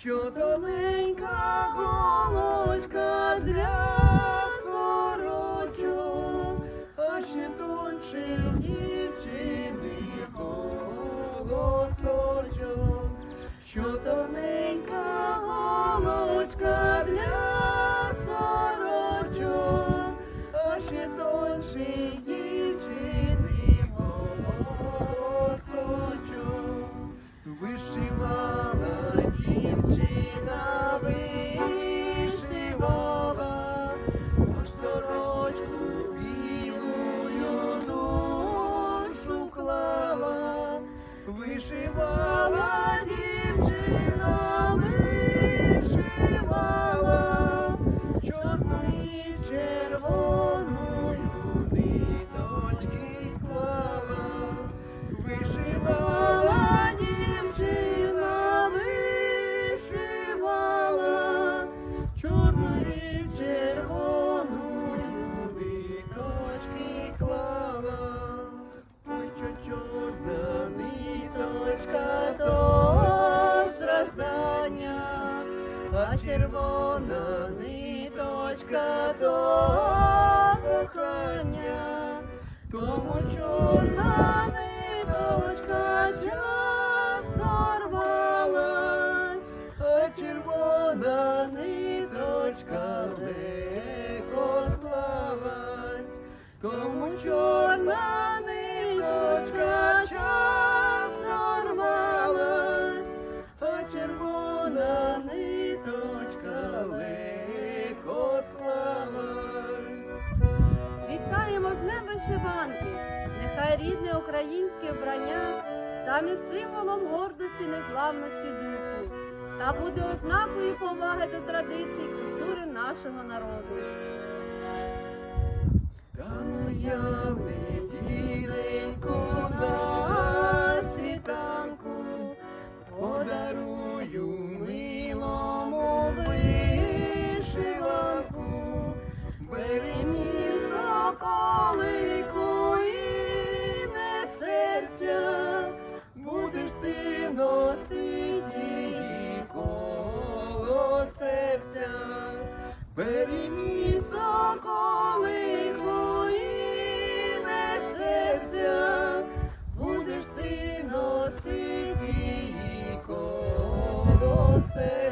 що тоненька вишивала дівчина, а червона ниточка то кохання. Тому чорна ниточка часто рвалась, а червона ниточка легко склалась. Тому чорна ниточка часто рвалась, а червона ниточка легко склалась. Вітаємо з днем вишиванки! Нехай рідне українське вбрання стане символом гордості незламності духу та буде ознакою поваги до традицій культури нашого народу. Стану я в неділеньку серця. Бери місто колику і серця, будеш ти носити її коло серця.